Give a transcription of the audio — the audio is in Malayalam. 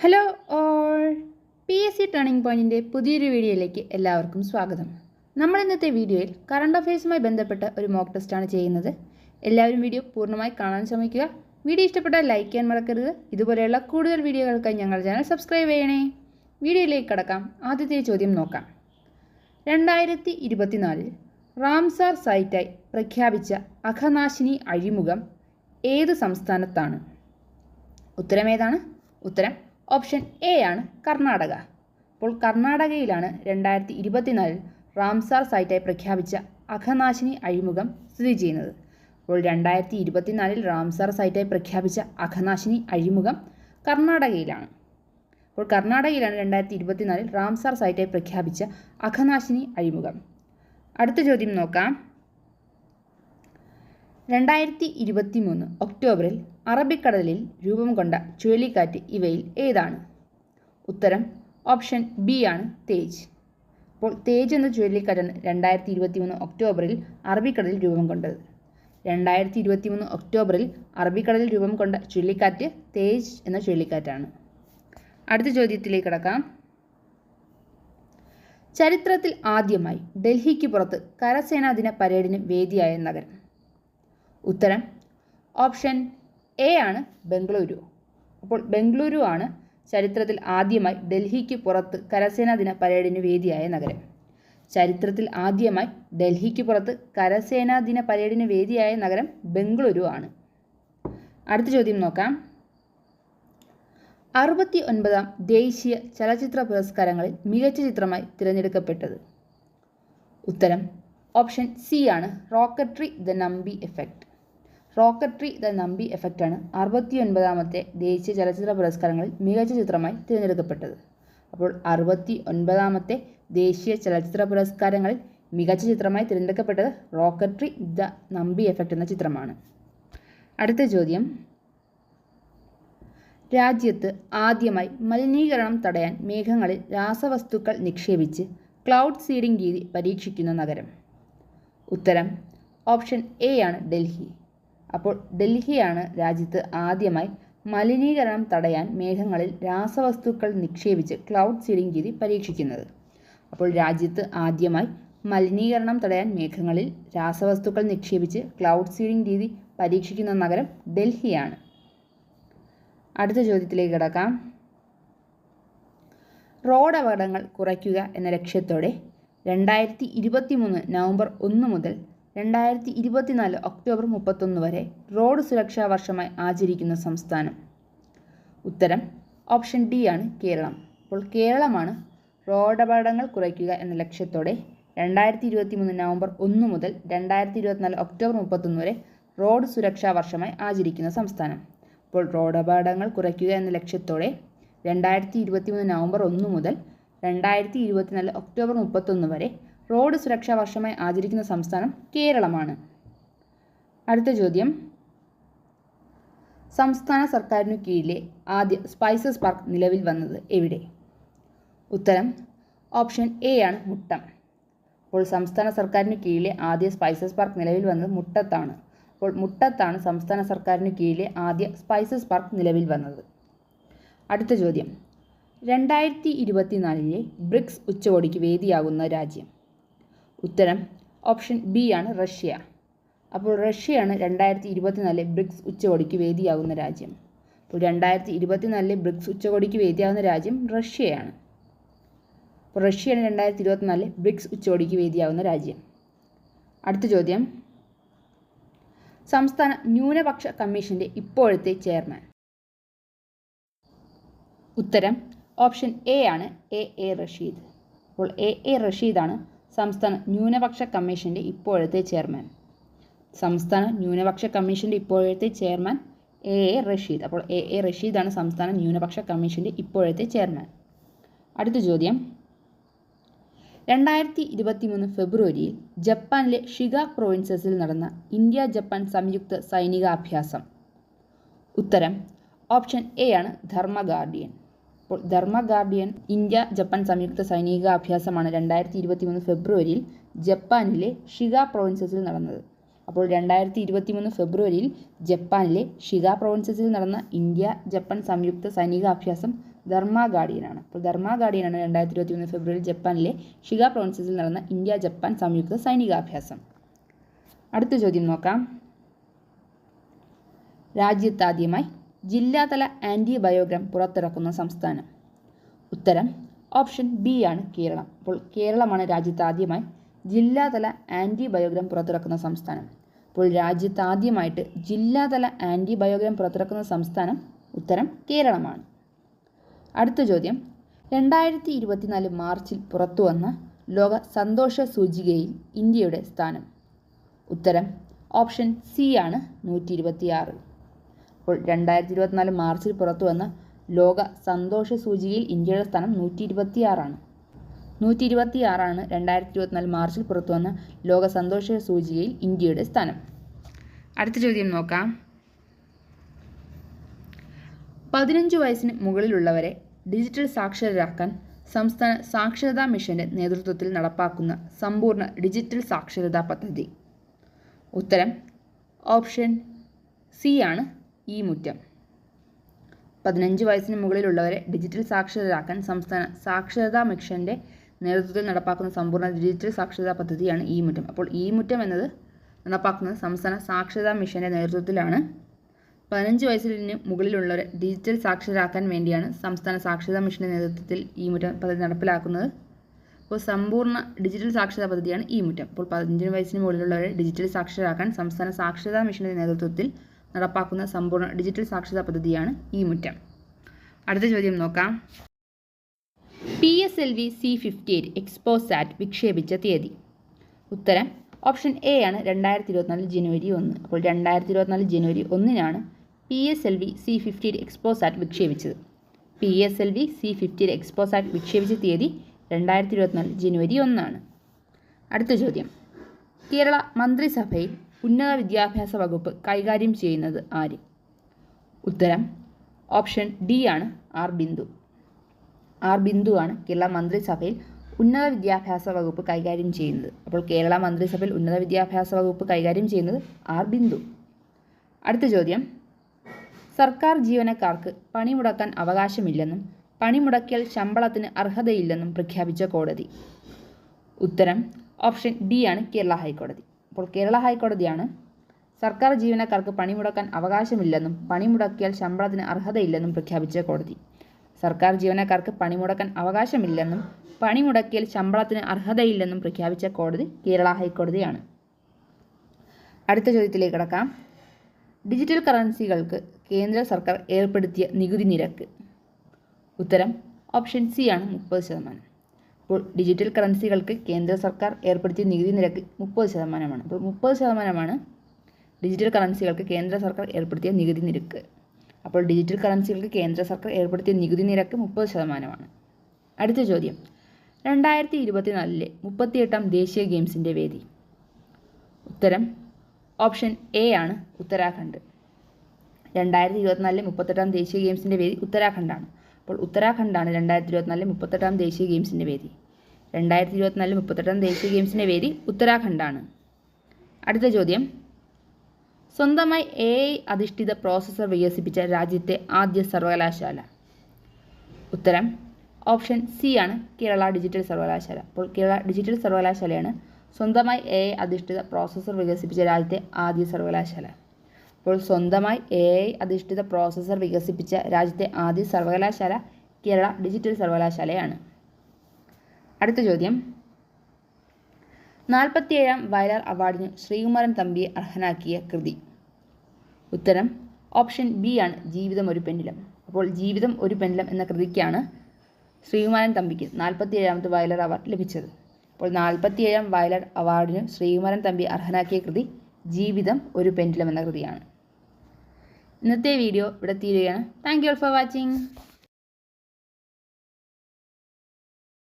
Hello all P S C turning പോയിന്റിന്റെ പുതിയൊരു വീഡിയോയിലേക്ക് എല്ലാവർക്കും സ്വാഗതം. നമ്മൾ ഇന്നത്തെ വീഡിയോയിൽ കറണ്ട് അഫയേഴ്സുമായി ബന്ധപ്പെട്ട ഒരു മോക്ക് ടെസ്റ്റാണ് ചെയ്യുന്നത്. എല്ലാവരും വീഡിയോ പൂർണമായി കാണാൻ ശ്രമിക്കുക. വീഡിയോ ഇഷ്ടപ്പെട്ടാൽ ലൈക്ക് ചെയ്യാൻ മറക്കരുത്. ഇതുപോലെയുള്ള കൂടുതൽ വീഡിയോകൾക്കായി ഞങ്ങളുടെ ചാനൽ സബ്സ്ക്രൈബ് ചെയ്യണേ. വീഡിയോയിലേക്ക് കടക്കാം. ആദ്യത്തെ ചോദ്യം നോക്കാം. രണ്ടായിരത്തി ഇരുപത്തിനാലിൽ റാംസാർ സൈറ്റായി പ്രഖ്യാപിച്ച അഖനാശിനി അഴിമുഖം ഏത് സംസ്ഥാനത്താണ്? ഉത്തരമേതാണ് ഉത്തരം ഓപ്ഷൻ എ ആണ് കർണാടക. അപ്പോൾ കർണാടകയിലാണ് രണ്ടായിരത്തി ഇരുപത്തിനാലിൽ റാംസാർ സൈറ്റായി പ്രഖ്യാപിച്ച അഖനാശിനി അഴിമുഖം സ്ഥിതി ചെയ്യുന്നത്. അപ്പോൾ രണ്ടായിരത്തി ഇരുപത്തിനാലിൽ റാംസാർ സൈറ്റായി പ്രഖ്യാപിച്ച അഖനാശിനി അഴിമുഖം കർണാടകയിലാണ്. അപ്പോൾ കർണാടകയിലാണ് രണ്ടായിരത്തി ഇരുപത്തിനാലിൽ റാംസാർ സൈറ്റായി പ്രഖ്യാപിച്ച അഖനാശിനി അഴിമുഖം. അടുത്ത ചോദ്യം നോക്കാം. രണ്ടായിരത്തി ഇരുപത്തി മൂന്ന് ഒക്ടോബറിൽ അറബിക്കടലിൽ രൂപം കൊണ്ട ചുഴലിക്കാറ്റ് ഇവയിൽ ഏതാണ്? ഉത്തരം ഓപ്ഷൻ ബി ആണ് തേജ്. അപ്പോൾ തേജ് എന്ന ചുഴലിക്കാറ്റാണ് രണ്ടായിരത്തി ഇരുപത്തി മൂന്ന് ഒക്ടോബറിൽ അറബിക്കടലിൽ രൂപം കൊണ്ടത്. രണ്ടായിരത്തി ഇരുപത്തി മൂന്ന് ഒക്ടോബറിൽ അറബിക്കടലിൽ രൂപം കൊണ്ട ചുഴലിക്കാറ്റ് തേജ് എന്ന ചുഴലിക്കാറ്റാണ്. അടുത്ത ചോദ്യത്തിലേക്ക് കടക്കാം. ചരിത്രത്തിൽ ആദ്യമായി ഡൽഹിക്ക് പുറത്ത് കരസേനാ ദിന പരേഡിന് വേദിയായ നഗരം. ഉത്തരം ഓപ്ഷൻ എ ആണ് ബംഗളൂരു. അപ്പോൾ ബംഗളൂരു ആണ് ചരിത്രത്തിൽ ആദ്യമായി ഡൽഹിക്ക് പുറത്ത് കരസേനാ ദിന പരേഡിന് വേദിയായ നഗരം. ചരിത്രത്തിൽ ആദ്യമായി ഡൽഹിക്ക് പുറത്ത് കരസേനാ ദിന പരേഡിന് വേദിയായ നഗരം ബംഗളൂരു ആണ്. അടുത്ത ചോദ്യം നോക്കാം. അറുപത്തി ഒൻപതാം ദേശീയ ചലച്ചിത്ര പുരസ്കാരങ്ങളിൽ മികച്ച ചിത്രമായി തിരഞ്ഞെടുക്കപ്പെട്ടത്. ഉത്തരം ഓപ്ഷൻ സി ആണ് Rocketry the Nambi effect Rocketry the Nambi എഫക്റ്റാണ് അറുപത്തി ഒൻപതാമത്തെ ദേശീയ ചലച്ചിത്ര പുരസ്കാരങ്ങളിൽ മികച്ച ചിത്രമായി തിരഞ്ഞെടുക്കപ്പെട്ടത്. അപ്പോൾ അറുപത്തി ഒൻപതാമത്തെ ദേശീയ ചലച്ചിത്ര പുരസ്കാരങ്ങളിൽ മികച്ച ചിത്രമായി തിരഞ്ഞെടുക്കപ്പെട്ടത് റോക്കട്രി ദ നമ്പി എഫക്റ്റ് എന്ന ചിത്രമാണ്. അടുത്ത ചോദ്യം. രാജ്യത്ത് ആദ്യമായി മലിനീകരണം തടയാൻ മേഘങ്ങളിൽ രാസവസ്തുക്കൾ നിക്ഷേപിച്ച് ക്ലൗഡ് സീഡിംഗ് രീതി പരീക്ഷിക്കുന്ന നഗരം. ഉത്തരം ഓപ്ഷൻ എ ആണ് ഡൽഹി. അപ്പോൾ ഡൽഹിയാണ് രാജ്യത്ത് ആദ്യമായി മലിനീകരണം തടയാൻ മേഘങ്ങളിൽ രാസവസ്തുക്കൾ നിക്ഷേപിച്ച് ക്ലൗഡ് സീഡിംഗ് രീതി പരീക്ഷിക്കുന്നത്. അപ്പോൾ രാജ്യത്ത് ആദ്യമായി മലിനീകരണം തടയാൻ മേഘങ്ങളിൽ രാസവസ്തുക്കൾ നിക്ഷേപിച്ച് ക്ലൗഡ് സീഡിംഗ് രീതി പരീക്ഷിക്കുന്ന നഗരം ഡൽഹിയാണ്. അടുത്ത ചോദ്യത്തിലേക്ക് കിടക്കാം. റോഡ് അപകടങ്ങൾ കുറയ്ക്കുക എന്ന ലക്ഷ്യത്തോടെ രണ്ടായിരത്തി ഇരുപത്തി മൂന്ന് നവംബർ ഒന്ന് മുതൽ രണ്ടായിരത്തി ഇരുപത്തിനാല് ഒക്ടോബർ മുപ്പത്തൊന്ന് വരെ റോഡ് സുരക്ഷാ വർഷമായി ആചരിക്കുന്ന സംസ്ഥാനം. ഉത്തരം ഓപ്ഷൻ ഡി ആണ് കേരളം. അപ്പോൾ കേരളമാണ് റോഡപകടങ്ങൾ കുറയ്ക്കുക എന്ന ലക്ഷ്യത്തോടെ രണ്ടായിരത്തി ഇരുപത്തി മൂന്ന് നവംബർ ഒന്ന് മുതൽ രണ്ടായിരത്തി ഇരുപത്തിനാല് ഒക്ടോബർ മുപ്പത്തൊന്ന് വരെ റോഡ് സുരക്ഷാ വർഷമായി ആചരിക്കുന്ന സംസ്ഥാനം. അപ്പോൾ റോഡപകടങ്ങൾ കുറയ്ക്കുക എന്ന ലക്ഷ്യത്തോടെ രണ്ടായിരത്തി ഇരുപത്തി മൂന്ന് നവംബർ ഒന്ന് മുതൽ രണ്ടായിരത്തി ഇരുപത്തിനാല് ഒക്ടോബർ മുപ്പത്തൊന്ന് വരെ റോഡ് സുരക്ഷാ വർഷമായി ആചരിക്കുന്ന സംസ്ഥാനം കേരളമാണ്. അടുത്ത ചോദ്യം. സംസ്ഥാന സർക്കാരിനു കീഴിലെ ആദ്യ സ്പൈസസ് പാർക്ക് നിലവിൽ വന്നത് എവിടെ? ഉത്തരം ഓപ്ഷൻ എ ആണ് മുട്ടം. അപ്പോൾ സംസ്ഥാന സർക്കാരിന് കീഴിലെ ആദ്യ സ്പൈസസ് പാർക്ക് നിലവിൽ വന്നത് മുട്ടത്താണ്. അപ്പോൾ മുട്ടത്താണ് സംസ്ഥാന സർക്കാരിന് കീഴിലെ ആദ്യ സ്പൈസസ് പാർക്ക് നിലവിൽ വന്നത്. അടുത്ത ചോദ്യം. രണ്ടായിരത്തി ഇരുപത്തിനാലിലെ ബ്രിക്സ് ഉച്ചകോടിക്ക് വേദിയാകുന്ന രാജ്യം. ഉത്തരം ഓപ്ഷൻ ബി ആണ് റഷ്യ. അപ്പോൾ റഷ്യയാണ് രണ്ടായിരത്തി ഇരുപത്തിനാലിലെ ബ്രിക്സ് ഉച്ചകോടിക്ക് വേദിയാകുന്ന രാജ്യം. അപ്പോൾ രണ്ടായിരത്തി ഇരുപത്തിനാലിലെ ബ്രിക്സ് ഉച്ചകോടിക്ക് വേദിയാകുന്ന രാജ്യം റഷ്യയാണ്. അപ്പോൾ റഷ്യയാണ് രണ്ടായിരത്തി ഇരുപത്തിനാലിലെ ബ്രിക്സ് ഉച്ചകോടിക്ക് വേദിയാകുന്ന രാജ്യം. അടുത്ത ചോദ്യം. സംസ്ഥാന ന്യൂനപക്ഷ കമ്മീഷന്റെ ഇപ്പോഴത്തെ ചെയർമാൻ. ഉത്തരം ഓപ്ഷൻ എ ആണ് എ എ റഷീദ്. അപ്പോൾ എ എ റഷീദാണ് സംസ്ഥാന ന്യൂനപക്ഷ കമ്മീഷന്റെ ഇപ്പോഴത്തെ ചെയർമാൻ. സംസ്ഥാന ന്യൂനപക്ഷ കമ്മീഷന്റെ ഇപ്പോഴത്തെ ചെയർമാൻ എ എ റഷീദ്. അപ്പോൾ എ എ റഷീദാണ് സംസ്ഥാന ന്യൂനപക്ഷ കമ്മീഷന്റെ ഇപ്പോഴത്തെ ചെയർമാൻ. അടുത്ത ചോദ്യം. രണ്ടായിരത്തി ഇരുപത്തി മൂന്ന് ഫെബ്രുവരിയിൽ ജപ്പാനിലെ ഷിഗ പ്രൊവിൻസസിൽ നടന്ന ഇന്ത്യ ജപ്പാൻ സംയുക്ത സൈനികാഭ്യാസം. ഉത്തരം ഓപ്ഷൻ എ ആണ് ധർമ്മ ഗാർഡിയൻ അപ്പോൾ ധർമ്മ ഗാർഡിയൻ ഇന്ത്യ ജപ്പാൻ സംയുക്ത സൈനിക അഭ്യാസമാണ് രണ്ടായിരത്തി ഇരുപത്തി മൂന്ന് ഫെബ്രുവരിയിൽ ജപ്പാനിലെ ഷിഗ പ്രൊവിൻസസിൽ നടന്നത്. അപ്പോൾ രണ്ടായിരത്തി ഇരുപത്തി മൂന്ന് ഫെബ്രുവരിയിൽ ജപ്പാനിലെ ഷിഗ പ്രൊവിൻസസിൽ നടന്ന ഇന്ത്യ ജപ്പാൻ സംയുക്ത സൈനിക അഭ്യാസം ധർമ്മ ഗാർഡിയനാണ് അപ്പോൾ ധർമ്മ ഗാർഡിയനാണ് രണ്ടായിരത്തി ഇരുപത്തി മൂന്ന് ഫെബ്രുവരിയിൽ ജപ്പാനിലെ ഷിഗ പ്രൊവിൻസസിൽ നടന്ന ഇന്ത്യ ജപ്പാൻ സംയുക്ത സൈനികാഭ്യാസം അടുത്ത ചോദ്യം നോക്കാം. രാജ്യത്താദ്യമായി ജില്ലാതല ആന്റിബയോഗ്രാം പുറത്തിറക്കുന്ന സംസ്ഥാനം. ഉത്തരം ഓപ്ഷൻ ബി ആണ് കേരളം. അപ്പോൾ കേരളമാണ് രാജ്യത്ത് ആദ്യമായി ജില്ലാതല ആന്റിബയോഗ്രാം പുറത്തിറക്കുന്ന സംസ്ഥാനം. അപ്പോൾ രാജ്യത്ത് ആദ്യമായിട്ട് ജില്ലാതല ആന്റിബയോഗ്രാം പുറത്തിറക്കുന്ന സംസ്ഥാനം ഉത്തരം കേരളമാണ്. അടുത്ത ചോദ്യം രണ്ടായിരത്തി ഇരുപത്തിനാല് മാർച്ചിൽ പുറത്തുവന്ന ലോക സന്തോഷ സൂചികയിൽ ഇന്ത്യയുടെ സ്ഥാനം. ഉത്തരം ഓപ്ഷൻ സി ആണ് നൂറ്റി ഇരുപത്തിയാറ് അപ്പോൾ രണ്ടായിരത്തി ഇരുപത്തിനാല് മാർച്ചിൽ പുറത്തുവന്ന ലോക സന്തോഷ സൂചികയിൽ ഇന്ത്യയുടെ സ്ഥാനം നൂറ്റി ഇരുപത്തിയാറാണ് നൂറ്റി ഇരുപത്തിയാറാണ് രണ്ടായിരത്തി ഇരുപത്തിനാല് മാർച്ചിൽ പുറത്തുവന്ന ലോക സന്തോഷ സൂചികയിൽ ഇന്ത്യയുടെ സ്ഥാനം. അടുത്ത ചോദ്യം നോക്കാം. പതിനഞ്ച് വയസ്സിന് മുകളിലുള്ളവരെ ഡിജിറ്റൽ സാക്ഷരരാക്കാൻ സംസ്ഥാന സാക്ഷരതാ മിഷന്റെ നേതൃത്വത്തിൽ നടപ്പാക്കുന്ന സമ്പൂർണ ഡിജിറ്റൽ സാക്ഷരതാ പദ്ധതി. ഉത്തരം ഓപ്ഷൻ സി ആണ്. ഈ മുറ്റം. പതിനഞ്ച് വയസ്സിന് മുകളിലുള്ളവരെ ഡിജിറ്റൽ സാക്ഷരരാക്കാൻ സംസ്ഥാന സാക്ഷരതാ മിഷന്റെ നേതൃത്വത്തിൽ നടപ്പാക്കുന്ന സമ്പൂർണ ഡിജിറ്റൽ സാക്ഷരതാ പദ്ധതിയാണ് ഈ മുറ്റം. അപ്പോൾ ഈ മുറ്റം എന്നത് നടപ്പാക്കുന്നത് സംസ്ഥാന സാക്ഷരതാ മിഷന്റെ നേതൃത്വത്തിലാണ്. പതിനഞ്ച് വയസ്സിന് മുകളിലുള്ളവരെ ഡിജിറ്റൽ സാക്ഷരരാക്കാൻ വേണ്ടിയാണ് സംസ്ഥാന സാക്ഷരതാ മിഷന്റെ നേതൃത്വത്തിൽ ഈ മുറ്റം പദ്ധതി നടപ്പിലാക്കുന്നത്. അപ്പോൾ സമ്പൂർണ ഡിജിറ്റൽ സാക്ഷരതാ പദ്ധതിയാണ് ഈ മുറ്റം. അപ്പോൾ പതിനഞ്ച് വയസ്സിന് മുകളിലുള്ളവരെ ഡിജിറ്റൽ സാക്ഷരരാക്കാൻ സംസ്ഥാന സാക്ഷരതാ മിഷന്റെ നേതൃത്വത്തിൽ നടപ്പാക്കുന്ന സമ്പൂർണ ഡിജിറ്റൽ സാക്ഷരതാ പദ്ധതിയാണ് ഈ മുറ്റം. അടുത്ത ചോദ്യം നോക്കാം. P S L V C fifty eight XPoSat വിക്ഷേപിച്ച തീയതി. ഉത്തരം ഓപ്ഷൻ എ ആണ് രണ്ടായിരത്തി ഇരുപത്തിനാല് ജനുവരി ഒന്ന്. അപ്പോൾ രണ്ടായിരത്തി ഇരുപത്തിനാല് ജനുവരി ഒന്നിനാണ് P S L V C fifty eight XPoSat വിക്ഷേപിച്ചത്. P S L V C fifty eight XPoSat വിക്ഷേപിച്ച തീയതി രണ്ടായിരത്തി ഇരുപത്തിനാല് ജനുവരി ഒന്നാണ്. അടുത്ത ചോദ്യം. കേരള മന്ത്രിസഭയിൽ ഉന്നത വിദ്യാഭ്യാസ വകുപ്പ് കൈകാര്യം ചെയ്യുന്നത് ആര്? ഉത്തരം ഓപ്ഷൻ ഡി ആണ് ആർ ബിന്ദു. ആർ ബിന്ദു ആണ് കേരള മന്ത്രിസഭയിൽ ഉന്നത വിദ്യാഭ്യാസ വകുപ്പ് കൈകാര്യം ചെയ്യുന്നത്. അപ്പോൾ കേരള മന്ത്രിസഭയിൽ ഉന്നത വിദ്യാഭ്യാസ വകുപ്പ് കൈകാര്യം ചെയ്യുന്നത് ആർ ബിന്ദു. അടുത്ത ചോദ്യം സർക്കാർ ജീവനക്കാർക്ക് പണിമുടക്കാൻ അവകാശമില്ലെന്നും പണിമുടക്കിയാൽ ശമ്പളത്തിന് അർഹതയില്ലെന്നും പ്രഖ്യാപിച്ച കോടതി. ഉത്തരം ഓപ്ഷൻ ഡി ആണ് കേരള ഹൈക്കോടതി. അപ്പോൾ കേരള ഹൈക്കോടതിയാണ് സർക്കാർ ജീവനക്കാർക്ക് പണിമുടക്കാൻ അവകാശമില്ലെന്നും പണിമുടക്കിയാൽ ശമ്പളത്തിന് അർഹതയില്ലെന്നും പ്രഖ്യാപിച്ച കോടതി. സർക്കാർ ജീവനക്കാർക്ക് പണിമുടക്കാൻ അവകാശമില്ലെന്നും പണിമുടക്കിയാൽ ശമ്പളത്തിന് അർഹതയില്ലെന്നും പ്രഖ്യാപിച്ച കോടതി കേരള ഹൈക്കോടതിയാണ്. അടുത്ത ചോദ്യത്തിലേക്ക് കടക്കാം. ഡിജിറ്റൽ കറൻസികൾക്ക് കേന്ദ്ര സർക്കാർ ഏർപ്പെടുത്തിയ നികുതി നിരക്ക്. ഉത്തരം ഓപ്ഷൻ സി ആണ് മുപ്പത് ശതമാനം. അപ്പോൾ ഡിജിറ്റൽ കറൻസികൾക്ക് കേന്ദ്ര സർക്കാർ ഏർപ്പെടുത്തിയ നികുതി നിരക്ക് മുപ്പത് ശതമാനമാണ്. അപ്പോൾ മുപ്പത് ശതമാനമാണ് ഡിജിറ്റൽ കറൻസികൾക്ക് കേന്ദ്ര സർക്കാർ ഏർപ്പെടുത്തിയ നികുതി നിരക്ക്. അപ്പോൾ ഡിജിറ്റൽ കറൻസികൾക്ക് കേന്ദ്ര സർക്കാർ ഏർപ്പെടുത്തിയ നികുതി നിരക്ക് മുപ്പത് ശതമാനമാണ്. അടുത്ത ചോദ്യം. രണ്ടായിരത്തി ഇരുപത്തിനാലിലെ മുപ്പത്തിയെട്ടാം ദേശീയ ഗെയിംസിന്റെ വേദി. ഉത്തരം ഓപ്ഷൻ എ ആണ് ഉത്തരാഖണ്ഡ്. രണ്ടായിരത്തി ഇരുപത്തിനാലിലെ മുപ്പത്തെട്ടാം ദേശീയ ഗെയിംസിന്റെ വേദി ഉത്തരാഖണ്ഡാണ്. അപ്പോൾ ഉത്തരാഖണ്ഡാണ് രണ്ടായിരത്തി ഇരുപത്തിനാലിൽ മുപ്പത്തെട്ടാം ദേശീയ ഗെയിംസിന്റെ വേദി. രണ്ടായിരത്തി ഇരുപത്തിനാലിൽ മുപ്പത്തെട്ടാം ദേശീയ ഗെയിംസിന്റെ വേദി ഉത്തരാഖണ്ഡാണ്. അടുത്ത ചോദ്യം. സ്വന്തമായി എ ഐ അധിഷ്ഠിത പ്രോസസ്സർ വികസിപ്പിച്ച രാജ്യത്തെ ആദ്യ സർവകലാശാല. ഉത്തരം ഓപ്ഷൻ സി ആണ് കേരള ഡിജിറ്റൽ സർവകലാശാല. അപ്പോൾ കേരള ഡിജിറ്റൽ സർവകലാശാലയാണ് സ്വന്തമായി എ അധിഷ്ഠിത പ്രോസസ്സർ വികസിപ്പിച്ച രാജ്യത്തെ ആദ്യ സർവകലാശാല. അപ്പോൾ സ്വന്തമായി എ ഐ അധിഷ്ഠിത പ്രോസസ്സർ വികസിപ്പിച്ച രാജ്യത്തെ ആദ്യ സർവകലാശാല കേരള ഡിജിറ്റൽ സർവകലാശാലയാണ്. അടുത്ത ചോദ്യം. നാൽപ്പത്തിയേഴാം വയലാർ അവാർഡിന് ശ്രീകുമാരൻ തമ്പിയെ അർഹനാക്കിയ കൃതി. ഉത്തരം ഓപ്ഷൻ ബി ആണ് ജീവിതം ഒരു പെൻഡിലം. അപ്പോൾ ജീവിതം ഒരു പെൻഡിലം എന്ന കൃതിക്കാണ് ശ്രീകുമാരൻ തമ്പിക്ക് നാൽപ്പത്തിയേഴാമത്തെ വയലാർ അവാർഡ് ലഭിച്ചത്. അപ്പോൾ നാൽപ്പത്തിയേഴാം വയലാർ അവാർഡിന് ശ്രീകുമാരൻ തമ്പി അർഹനാക്കിയ കൃതി ജീവിതം ഒരു പെൻഡിലം എന്ന കൃതിയാണ്. ഇന്നത്തെ വീഡിയോ ഇവിടെ തീരുകയാണ്. Thank you for watching